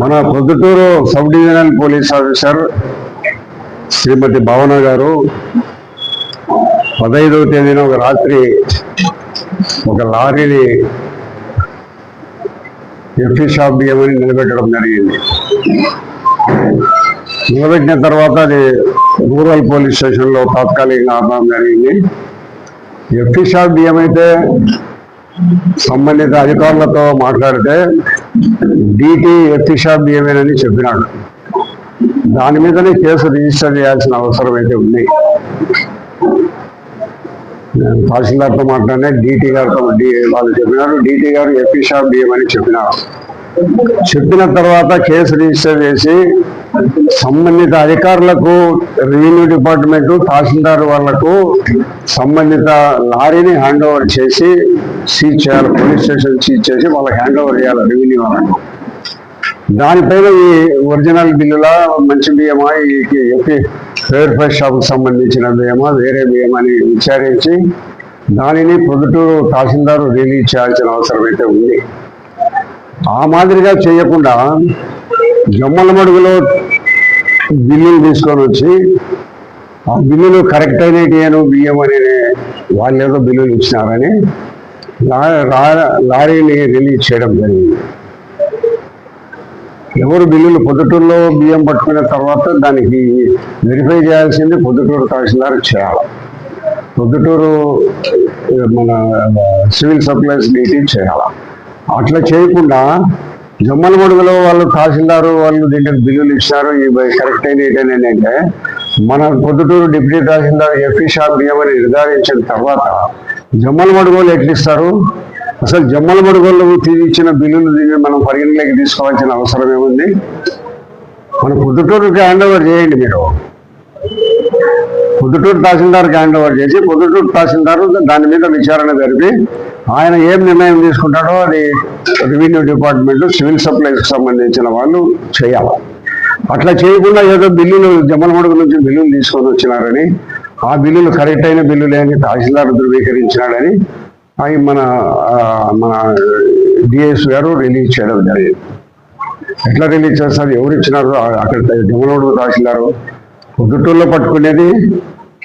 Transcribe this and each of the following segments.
మన Proddatur sub divisional police officer Shrimati Bhavana garu పదహైదవ తేదీన ఒక రాత్రి ఒక లారీని ఎఫ్టీ షాప్ బియ్యమని నిలబెట్టడం జరిగింది. నిలబెట్టిన తర్వాత అది రూరల్ పోలీస్ స్టేషన్లో తాత్కాలికంగా ఆపడం జరిగింది. ఎఫ్టీ షాప్ బియ్యం అయితే సంబంధిత అధికారులతో మాట్లాడితే డిటి ఎఫ్టీ షాప్ బియ్యమేనని చెప్పినాడు. దాని మీదనే కేసు రిజిస్టర్ చేయాల్సిన అవసరం అయితే ఉంది. నేను తహసీల్దార్తో మాట్లాడినా డిటి గారితో వాళ్ళు చెప్పినారు డిటి గారు ఎఫ్టీ షాప్ బియ్యం అని చెప్పినారు. చెప్పిన తర్వాత కేసు రిజిస్టర్ చేసి సంబంధిత అధికారులకు రెవెన్యూ డిపార్ట్మెంట్ తహసీల్దార్ వాళ్ళకు సంబంధిత లారీని హ్యాండ్ ఓవర్ చేసి సీజ్ చేయాలి పోలీస్ స్టేషన్ సీజ్ చేసి వాళ్ళకి హ్యాండ్ ఓవర్ చేయాలి రెవెన్యూ వాళ్ళకు. దానిపైన ఈ ఒరిజినల్ బిల్లుల మంచి బియ్యమా ఈ ఎఫ్ఐ షాప్కి సంబంధించిన బియ్యమా వేరే బియ్యమని అని విచారించి దానిని పొద్దుటూరు తహసీల్దారు రిలీజ్ చేయాల్సిన అవసరం అయితే ఉంది. ఆ మాదిరిగా చేయకుండా జమ్మల మడుగులో బిల్లులు తీసుకొని వచ్చి ఆ బిల్లులు కరెక్ట్ అయినట్టు బియ్యం అని వాళ్ళు ఏదో బిల్లులు ఇచ్చినారని లారీని రిలీజ్ చేయడం జరిగింది. ఎవరు బిల్లులు పొద్దుటూరులో బియ్యం పట్టుకున్న తర్వాత దానికి వెరిఫై చేయాల్సింది పొద్దుటూరు తహసీల్దార్ చేయాలి. పొద్దుటూరు మన సివిల్ సప్లైస్ డీటీ చేయాలి. అట్లా చేయకుండా జమ్మల మడుగులో వాళ్ళు తహసీల్దారు వాళ్ళు దీంట్లో బిల్లులు ఇచ్చినారు ఇవి కరెక్ట్ అయిన ఏంటంటే మన Proddatur deputy tahsildar FE shop ఏమని నిర్ధారించిన తర్వాత జమ్మల మడుగులు ఎట్లిస్తారు అసలు జమ్మల మడుగుల్లో ఇచ్చిన బిల్లులు దీన్ని మనం పరిగణలోకి తీసుకోవాల్సిన అవసరం ఏముంది? మన పొద్దుటూరుకి హ్యాండ్ ఓవర్ చేయండి మీరు. పొద్దుటూరు తహసీల్దార్కి హ్యాండ్ ఓవర్ చేసి పొద్దుటూరు తహసీల్దార్ దాని మీద విచారణ జరిపి ఆయన ఏం నిర్ణయం తీసుకుంటాడో అది రెవెన్యూ డిపార్ట్మెంట్ సివిల్ సప్లైస్కి సంబంధించిన వాళ్ళు చేయాలి. అట్లా చేయకుండా ఏదో బిల్లులు జమ్మలమడుగు నుంచి బిల్లులు తీసుకొని వచ్చినారని ఆ బిల్లులు కరెక్ట్ అయిన బిల్లులే అని తహసీల్దార్ ధృవీకరించినాడని అవి మన మన డిఎస్ గారు రిలీజ్ చేయడం జరిగింది. ఎట్లా రిలీజ్ చేస్తారు? ఎవరు ఇచ్చినారు? అక్కడ జమ్మలమడుగు తహసీల్దారు పొద్దుటూరులో పట్టుకునేది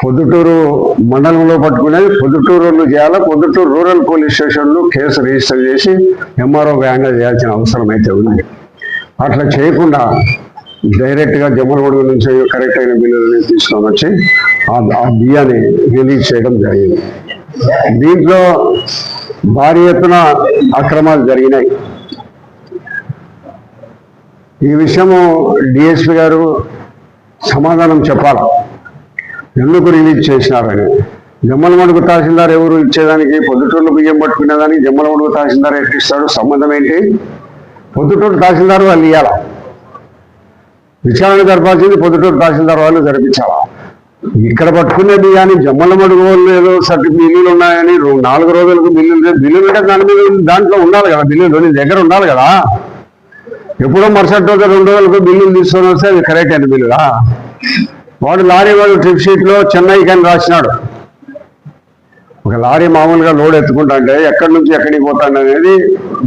పొద్దుటూరు మండలంలో పట్టుకునేది పొద్దుటూరులో చేయాలి పొద్దుటూరు రూరల్ పోలీస్ స్టేషన్లో కేసు రిజిస్టర్ చేసి ఎంఆర్ఓ వ్యాంగా చేయాల్సిన అవసరం అయితే ఉంది. అట్లా చేయకుండా డైరెక్ట్గా జమ్మలమడుగు నుంచి కరెక్ట్ అయిన బిల్లులని తీసుకొని వచ్చి ఆ- ఆ బియ్యాన్ని రిలీజ్ చేయడం జరిగింది. దీంట్లో భారీ ఎత్తున అక్రమాలు జరిగినాయి. ఈ విషయము డిఎస్పి గారు సమాధానం చెప్పాలి? ఎందుకు రిలీజ్ చేసినారని? జమ్మలమడుగు తహసీల్దార్ ఎవరు ఇచ్చేదానికి? పొద్దుటూళ్ళు బియ్యం పట్టుకునేదానికి జమ్మలమడుగు తహసీల్దార్ ఎట్లా ఇస్తాడు? సంబంధం ఏంటి? పొద్దుటూరు తహసీల్దార్ వాళ్ళు ఇవ్వాలా విచారణ జరపాల్సింది పొద్దుటూరు తహసీల్దార్ వాళ్ళు జరిపించాలా? ఇక్కడ పట్టుకునే బియ్యాన్ని జమ్మల మడుగు వాళ్ళు ఏదో సర్టి బిల్లులు ఉన్నాయని నాలుగు రోజులకు బిల్లులు బిల్లులు అంటే దాని మీద దాంట్లో ఉండాలి కదా బిల్లులు నీ దగ్గర ఉండాలి కదా. ఎప్పుడో మరుసటి రోజు రెండు రోజులకు బిల్లులు తీసుకొని వస్తే అది కరెక్ట్ అయిన బిల్లులా? వాడు లారీ వాడు ట్రిప్ షీట్లో చెన్నైకి అని రాసినాడు. ఒక లారీ మామూలుగా లోడ్ ఎత్తుకుంటా అంటే ఎక్కడి నుంచి ఎక్కడికి పోతాడు అనేది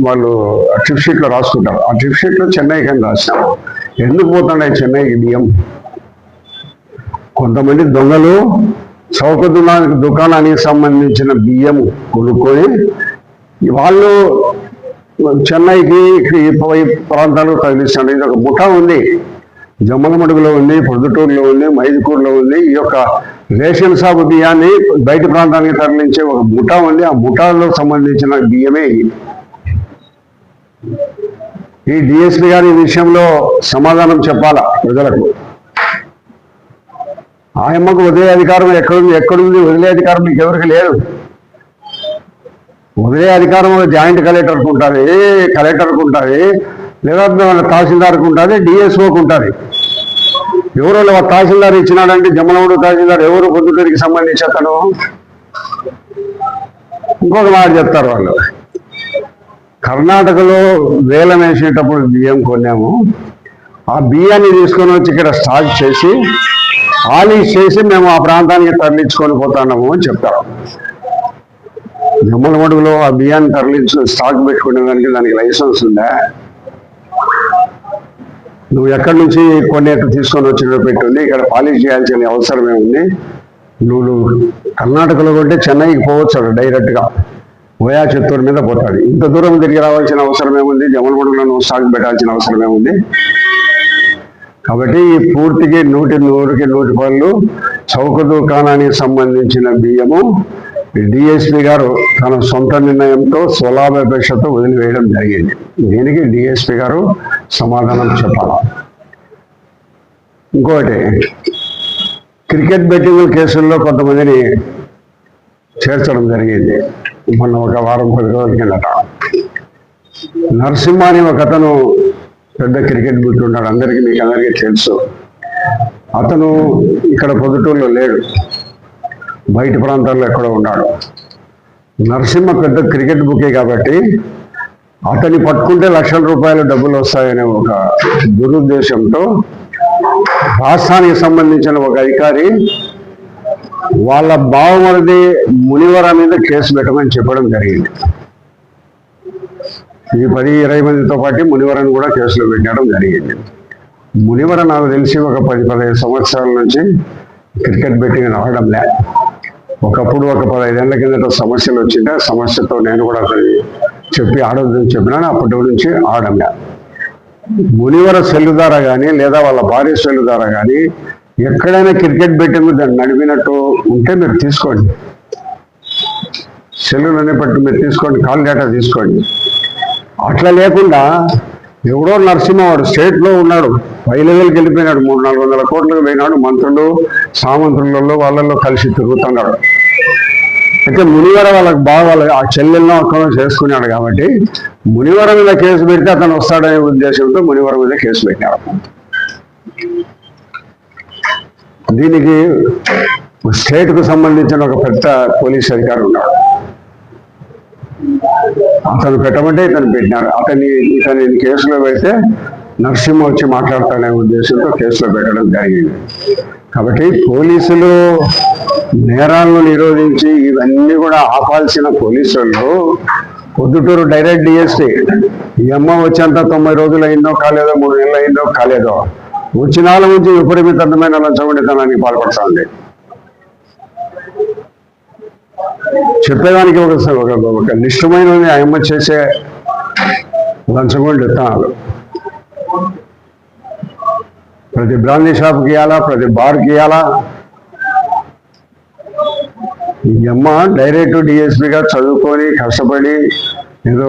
వాళ్ళు ఆ ట్రిప్ షీట్లో రాసుకుంటారు. ఆ ట్రిప్ షీట్లో చెన్నైకి అని రాసినాడు. ఎందుకు పోతాడు చెన్నైకి బియ్యం? కొంతమంది దొంగలు చౌక దుకాణానికి సంబంధించిన బియ్యం కొనుక్కొని వాళ్ళు చెన్నైకి ఈ ఈ ప్రాంతాలకు తగిలిస్తాడు ఇది ఒక ముఠా ఉంది. జమ్మలమడుగులో ఉంది పొద్దుటూరులో ఉంది మైదుకూరులో ఉంది. ఈ యొక్క రేషన్ షాపు బియ్యాన్ని బయట ప్రాంతానికి తరలించే ఒక ముఠా ఉంది. ఆ ముఠాలో సంబంధించిన బియ్యమే ఈ డిఎస్పీ గారి ఈ విషయంలో సమాధానం చెప్పాలా ప్రజలకు? ఆయమ్మకు వదిలే అధికారం ఎక్కడుంది ఎక్కడుంది? వదిలే అధికారం మీకు ఎవరికి లేదు. వదిలే అధికారంలో జాయింట్ కలెక్టర్కి ఉంటుంది కలెక్టర్కి ఉంటుంది లేదా మన తహసీల్దార్కి ఉంటుంది డిఎస్ఓకి ఉంటుంది. ఎవరో తహసీల్దార్ ఇచ్చినాడంటే జమ్మలమూడు తహసీల్దార్ ఎవరు పొద్దుటూరికి సంబంధించి అతను? ఇంకొక మాట చెప్తారు వాళ్ళు. కర్ణాటకలో వేలం వేసేటప్పుడు బియ్యం కొన్నాము. ఆ బియ్యాన్ని తీసుకొని వచ్చి ఇక్కడ స్టాక్ చేసి ఆలిష్ చేసి మేము ఆ ప్రాంతానికి తరలించుకొని పోతున్నాము అని చెప్తారు. జమ్మల మడుగులో ఆ బియ్యాన్ని తరలించు స్టాక్ పెట్టుకునే దానికి దానికి లైసెన్స్ ఉందా? నువ్వు ఎక్కడి నుంచి కొన్ని తీసుకొని వచ్చి పెట్టుంది ఇక్కడ పాలిష్ చేయాల్సిన అవసరమే ఉంది నువ్వు కర్ణాటకలో కొంటే చెన్నైకి పోవచ్చు డైరెక్ట్గా ఓయా చిత్తూరు మీద పోతాడు. ఇంత దూరం తిరిగి రావాల్సిన అవసరం ఏముంది? జమలమడుగులో నువ్వు స్టాక్ పెట్టాల్సిన అవసరం ఏముంది? కాబట్టి ఈ పూర్తికి నూటి నూరుకి నూటి పళ్ళు చౌక దుకాణానికి సంబంధించిన బియ్యము డిఎస్పి గారు తన సొంత నిర్ణయంతో స్వలాభాపేక్షతో వదిలివేయడం జరిగింది. దీనికి డిఎస్పి గారు సమాధానం చెప్పాలి? ఇంకోటి క్రికెట్ బెట్టింగ్ కేసుల్లో కొంతమందిని చేర్చడం జరిగింది. మొన్న ఒక వారం పది రోజుల కిందట. నరసింహ అని ఒక అతను పెద్ద క్రికెట్ బుట్ ఉన్నాడు. అందరికీ మీకు అందరికీ తెలుసు. అతను ఇక్కడ పొద్దుటూరులో లేడు. బయట ప్రాంతాల్లో ఎక్కడో ఉన్నాడు. నరసింహ పెద్ద క్రికెట్ బుకే కాబట్టి అతన్ని పట్టుకుంటే లక్షల రూపాయల డబ్బులు వస్తాయనే ఒక దురుద్దేశంతో రాష్ట్రానికి సంబంధించిన ఒక అధికారి వాళ్ళ బావమరిది మునివర మీద కేసు పెట్టమని చెప్పడం జరిగింది. ఈ పది ఇరవై మందితో పాటు మునివరను కూడా కేసులో పెట్టడం జరిగింది. మునివర నాకు తెలిసి ఒక పది పదిహేను సంవత్సరాల నుంచి క్రికెట్ బెట్టింగ్ ఆడడం లేదు ఒకప్పుడు ఒక పదహైదేళ్ళ కిందట సమస్యలు వచ్చింటే ఆ సమస్యతో నేను కూడా అతని చెప్పి ఆడొద్దని చెప్పినాను అప్పటి నుంచి ఆడంగా మునివర సెల్లు ద్వారా కానీ లేదా వాళ్ళ భార్య సెల్లు ద్వారా కానీ ఎక్కడైనా క్రికెట్ బెట్టింగ్ దాన్ని నడిపినట్టు ఉంటే మీరు తీసుకోండి. సెల్లులనే పట్టు మీరు తీసుకోండి కాల్ డేటా తీసుకోండి. అట్లా లేకుండా ఎవడో నరసింహవాడు స్టేట్లో ఉన్నాడు. పై లెవెల్కి వెళ్ళిపోయినాడు. మూడు నాలుగు వందల కోట్లకు పోయినాడు. మంత్రులు సామంత్రులలో వాళ్ళల్లో కలిసి తిరుగుతున్నాడు. అయితే మునివర వాళ్ళకి బాగా వాళ్ళ ఆ చెల్లెల్లో అక్కడ చేసుకున్నాడు కాబట్టి మునివర మీద కేసు పెడితే అతను వస్తాడనే ఉద్దేశంతో మునివర మీద కేసు పెట్టాడు దీనికి స్టేట్కు సంబంధించిన ఒక పెద్ద పోలీస్ అధికారి ఉన్నాడు. అతను పెట్టమంటే ఇతను పెట్టినారు అతని ఇతని కేసులో పెడితే నరసింహ వచ్చి మాట్లాడతాడనే ఉద్దేశంతో కేసులో పెట్టడం జరిగింది. కాబట్టి పోలీసులు నేరాలను నిరోధించి ఇవన్నీ కూడా ఆపాల్సిన పోలీసులు పొద్దుటూరు డైరెక్ట్ డిఎస్పీ ఈ అమ్మ వచ్చేంత తొంభై రోజులు అయిందో కాలేదో మూడు నెలలు అయిందో కాలేదో వచ్చిన వాళ్ళ నుంచి విపరీతమైన లంచగొండితనానికి పాల్పడుతుంది. చెప్పేదానికి ఒక ఒక నిష్టమైన ఆయమ్మ చేసే లంచగొండితనాలు ప్రతి బ్రాందీ షాప్కి ఇవ్వాలా ప్రతి బార్కి ఇవ్వాలా ఈ అమ్మ డైరెక్ట్ డిఎస్పీగా చదువుకొని కష్టపడి ఏదో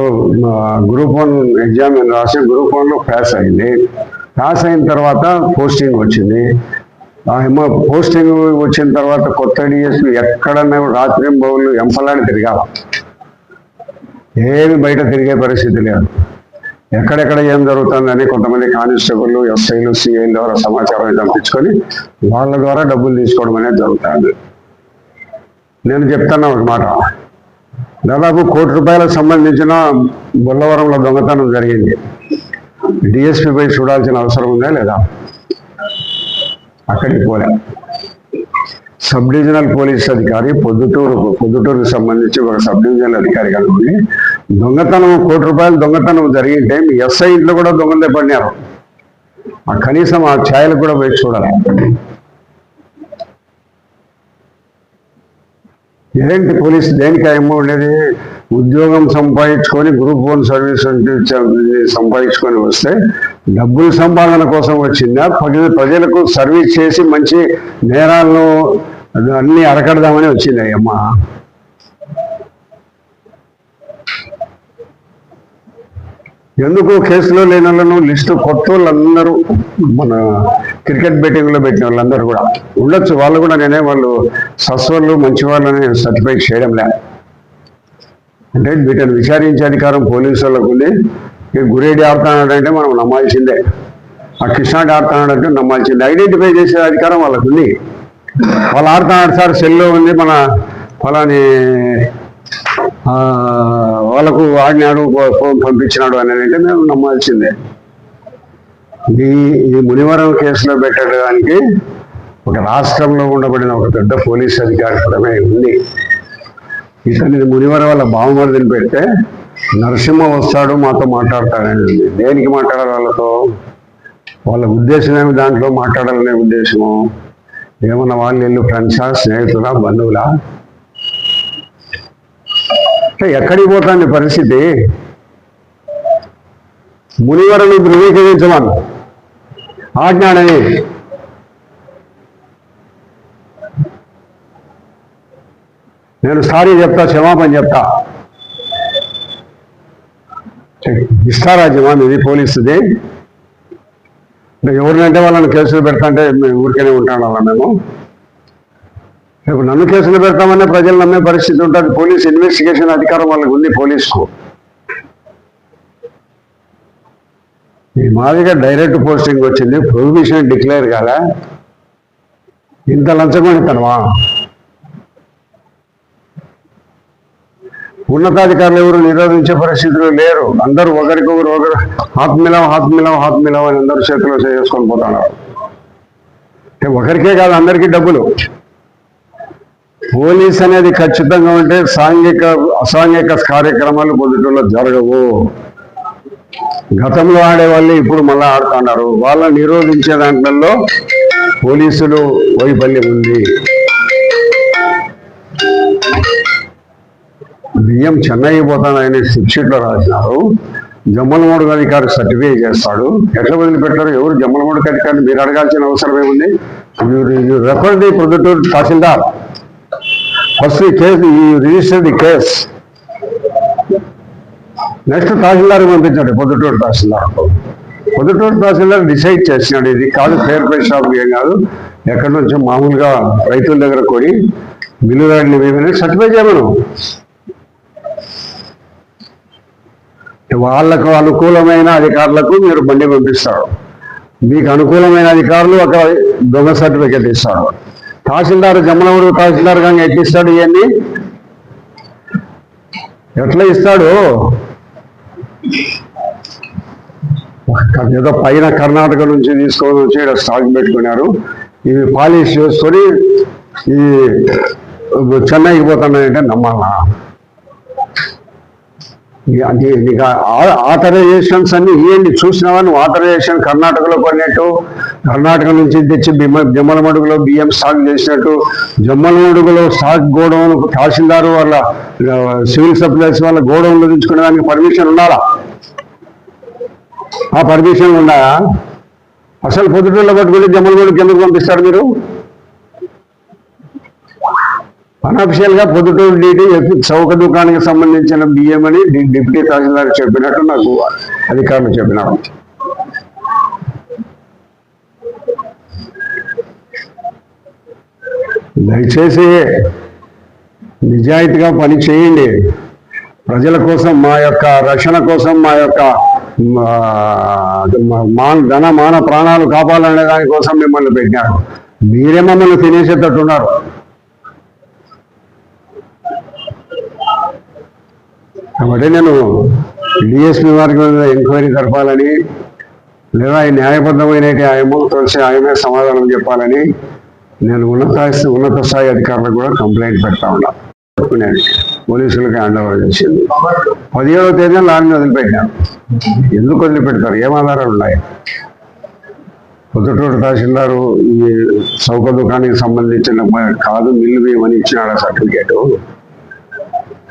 గ్రూప్ వన్ ఎగ్జామ్ రాసి గ్రూప్ వన్లో పాస్ అయింది. పాస్ అయిన తర్వాత పోస్టింగ్ వచ్చింది. పోస్టింగ్ వచ్చిన తర్వాత కొత్త డిఎస్పీ ఎక్కడన్నా రాత్రి బౌలు ఎంపలాని తిరగాల. ఏమి బయట తిరిగే పరిస్థితి లేదు. ఎక్కడెక్కడ ఏం జరుగుతుందని కొంతమంది కానిస్టేబుల్ ఎస్ఐలు సిఐల ద్వారా సమాచారం పంపించుకొని వాళ్ళ ద్వారా డబ్బులు తీసుకోవడం అనేది జరుగుతుంది. నేను చెప్తాను ఒక మాట. దాదాపు కోటి రూపాయలకు సంబంధించిన బొల్లవరంలో దొంగతనం జరిగింది. డిఎస్పీపై చూడాల్సిన అవసరం ఉందా లేదా? అక్కడికి పోలే. సబ్ డివిజనల్ పోలీస్ అధికారి పొద్దుటూరు పొద్దుటూరుకు సంబంధించి ఒక సబ్ డివిజనల్ అధికారి కనుగొని దొంగతనం కోటి రూపాయలు దొంగతనం జరిగింటే మీ ఎస్ఐ ఇంట్లో కూడా దొంగలే పడినారు ఆ కనీసం ఆ ఛాయలు కూడా పోయి చూడాలి. ఏంటి పోలీస్ దేనికి ఏమో ఉండేది ఉద్యోగం సంపాదించుకొని గ్రూప్ వన్ సర్వీస్ సంపాదించుకొని వస్తే డబ్బులు సంపాదన కోసం వచ్చిందా? ప్రజ- ప్రజలకు సర్వీస్ చేసి మంచి నేరాలను అన్ని అరకడదామని వచ్చింది అమ్మ ఎందుకు కేసులో లేని వాళ్ళను? లిస్టు కొత్త వాళ్ళందరూ మన క్రికెట్ బెట్టింగ్లో పెట్టిన వాళ్ళందరూ కూడా ఉండొచ్చు. వాళ్ళు కూడా నేనే వాళ్ళు సస్వళ్ళు మంచి వాళ్ళని సర్టిఫై చేయడం లేదు అంటే వీటిని విచారించే అధికారం పోలీసు వాళ్ళకు ఉంది. ఈ గురేడి ఆడుతున్నాడంటే మనం నమ్మాల్సిందే. ఆ కృష్ణాడు ఆడుతున్నాడంటే నమ్మాల్సిందే. ఐడెంటిఫై చేసే అధికారం వాళ్ళకు ఉంది. వాళ్ళు ఆడుతున్నాడు సార్ సెల్లో ఉంది. మన ఫలాని వాళ్ళకు ఆడినాడు ఫోన్ పంపించినాడు అని అంటే మేము నమ్మాల్సిందే. ఈ ఈ మునివరం కేసులో పెట్టడానికి ఒక రాష్ట్రంలో ఉండబడిన ఒక పెద్ద పోలీస్ అధికారి ప్రమేయం ఉంది. ఇతని మునివర వాళ్ళ బావమరిదిని పెడితే నరసింహ వస్తాడు మాతో మాట్లాడతాడని. దేనికి మాట్లాడాలి వాళ్ళతో? వాళ్ళ ఉద్దేశం ఏమి దాంట్లో మాట్లాడాలనే ఉద్దేశము? ఏమన్నా వాళ్ళు ఇల్లు ఫ్రెండ్సా స్నేహితులా బంధువులా? అంటే ఎక్కడికి పోతుంది పరిస్థితి? మునివరను ధృవీకరించమని. ఆజ్ఞానని నేను సారీ చెప్తా క్షమాపణ చెప్తా. ఇష్టారాజ్యమా ఇది పోలీసుది. ఎవరినంటే వాళ్ళని కేసులు పెడతా అంటే మేము ఊరికనే ఉంటాను అలా మేము. రేపు నన్ను కేసులు పెడతామనే ప్రజలు నమ్మే పరిస్థితి ఉంటుంది. పోలీస్ ఇన్వెస్టిగేషన్ అధికారం వాళ్ళకి ఉంది పోలీసుకు. ఈ మాదిరిగా డైరెక్ట్ పోస్టింగ్ వచ్చింది. ప్రొహిబిషన్ డిక్లేర్ కాదా. ఇంత లంచగొనితనమా? ఉన్నతాధికారులు ఎవరు నిరోధించే పరిస్థితులు లేరు. అందరూ ఒకరికొకరు ఒకరు ఆత్మీలం ఆత్మీలం ఆత్మీలం అని అందరూ చేతిలో చేసుకొని పోతున్నారు. ఒకరికే కాదు అందరికీ డబ్బులు. పోలీస్ అనేది ఖచ్చితంగా ఉంటే సాంఘిక అసాంఘిక కార్యక్రమాలు పొద్దుటూరులో జరగవు. గతంలో ఆడేవాళ్ళు ఇప్పుడు మళ్ళీ ఆడుతున్నారు. వాళ్ళని నిరోధించే దాంట్లో పోలీసులు వైఫల్యం ఉంది. బియ్యం చెన్నై పోతానని షీట్లో రాసినారు. జమ్మలమూడు అధికారి సర్టిఫై చేస్తాడు. ఎట్లా వదిలిపెట్టారు? ఎవరు జమ్మలమూడు అధికారిని మీరు అడగాల్సిన అవసరం ఏముంది? Refer the Proddatur tahsildar. First ఈ కేసు ఈ register the case next tahsildar పంపించండి పొద్దుటూరు తహసీల్దార్. పొద్దుటూరు తహసీల్దార్ డిసైడ్ చేసినాడు. ఇది కాదు ఫేర్ ప్రైస్ షాప్ ఏం కాదు. ఎక్కడి నుంచో మామూలుగా రైతుల దగ్గర కొని మిల్లుదారులు ఏమైనా సర్టిఫై చేయమను. వాళ్ళకు అనుకూలమైన అధికారులకు మీరు బండి పంపిస్తారు. మీకు అనుకూలమైన అధికారులు ఒక దొంగ సర్టిఫికేట్ ఇస్తారు. తహసీల్దార్ జమ్మలమూడు తహసీల్దార్ కానీ ఎట్లా ఇస్తాడు ఇవన్నీ? ఎట్లా ఇస్తాడు? ఏదో పైన కర్ణాటక నుంచి తీసుకొని వచ్చి ఇక్కడ స్టాక్ పెట్టుకున్నారు. ఇవి పాలిష్ చేసుకొని ఈ చెన్నైకి పోతున్నాయంటే నమ్మాలా? అంటే నీకు ఆథరైజేషన్స్ అన్ని ఏంటి చూసినావా నువ్వు? ఆథరైజేషన్ కర్ణాటకలో కొన్నట్టు కర్ణాటక నుంచి తెచ్చి బిమ్మ జమ్మలమడుగులో బియ్యం స్టాక్ చేసినట్టు జమ్మలమడుగులో స్టాక్ గోడౌన్ తహసీల్దారు వాళ్ళ సివిల్ సప్లైస్ వాళ్ళ గోడౌన్లో తెచ్చుకునే దానికి పర్మిషన్ ఉండాలా? ఆ పర్మిషన్ ఉన్నాయా అసలు పొద్దుటూళ్ళ పట్టుకుంటే జమ్మలమడుగు ఎందుకు పంపిస్తారు మీరు? అన్అఫిషియల్గా పొద్దుటూరు డీటీ చౌక దుకాణానికి సంబంధించిన బియ్యం అని డిప్యూటీ తహసీల్దార్ చెప్పినట్టు నాకు అధికారులు చెప్పినారు. దయచేసి నిజాయితీగా పని చేయండి. ప్రజల కోసం మా యొక్క రక్షణ కోసం మా యొక్క మా ధన మాన ప్రాణాలు కాపాలనే దానికోసం మిమ్మల్ని పెట్టినారు. మీరే మమ్మల్ని తినేసేటట్టున్నారు. కాబట్టి నేను డిఎస్పీ వారికి ఎంక్వైరీ జరపాలని లేదా ఈ న్యాయబద్ధమైన ఆయమో తెలిసి ఆయమే సమాధానం చెప్పాలని నేను ఉన్నత ఉన్నత స్థాయి అధికారులకు కూడా కంప్లైంట్ పెడతా ఉన్నా. నేను పోలీసులకు హ్యాండ్ ఓవర్ చేసింది. పదిహేడవ తేదీ లారీని వదిలిపెట్టాను. ఎందుకు వదిలిపెడతారు? ఏం ఆధారాలు ఉన్నాయి? పొద్దుటూరు తహసీల్దారు ఈ చౌక దుకాణానికి సంబంధించిన కాదు మిల్లు వేయమని ఇచ్చినాడు ఆ సర్టిఫికేటు?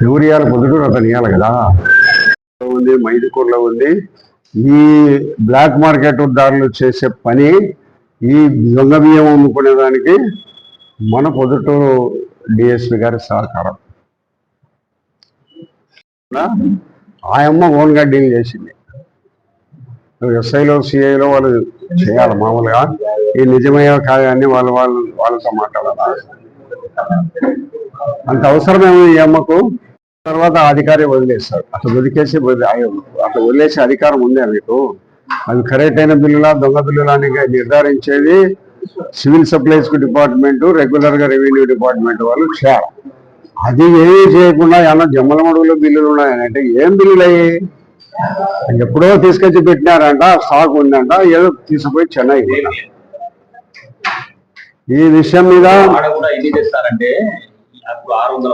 ఎవరు ఇవ్వాలి పొద్దుటూరు అతను ఇవ్వాలి కదా. ఉంది మైదుకూరులో ఉంది. ఈ బ్లాక్ మార్కెట్ దారులు చేసే పని ఈ దొంగ బియ్యం అమ్ముకునే దానికి మన పొద్దుటూరు డిఎస్పి గారి సహకారం. ఆయమ్మ ఓన్గా డీల్ చేసింది. ఎస్ఐలో సిఐలో వాళ్ళు చేయాలి మామూలుగా. ఈ నిజమయ్యే కాదని వాళ్ళు వాళ్ళు వాళ్ళతో మాట్లాడాలి. అంత అవసరమేమో ఈ అమ్మకు. తర్వాత అధికారి వదిలేస్తాడు అట్లా వదిలేసి వదిలే- అయ్యో, అట్లా వదిలేసే అధికారం ఉందే మీకు. అవి కరెక్ట్ అయిన బిల్లులా దొంగ బిల్లులా అని నిర్ధారించేది సివిల్ సప్లైస్ డిపార్ట్మెంట్ రెగ్యులర్గా రెవెన్యూ డిపార్ట్మెంట్ వాళ్ళు చేయాలి. అది ఏమీ చేయకుండా ఏమన్నా జమ్మలమడుగులో బిల్లులు ఉన్నాయని అంటే ఏం బిల్లులు అయ్యి ఎప్పుడో తీసుకొచ్చి పెట్టినారంట స్టాక్ ఉందంట ఏదో తీసుకుపోయి చెన్నై ఈ విషయం మీద ఆడ కూడా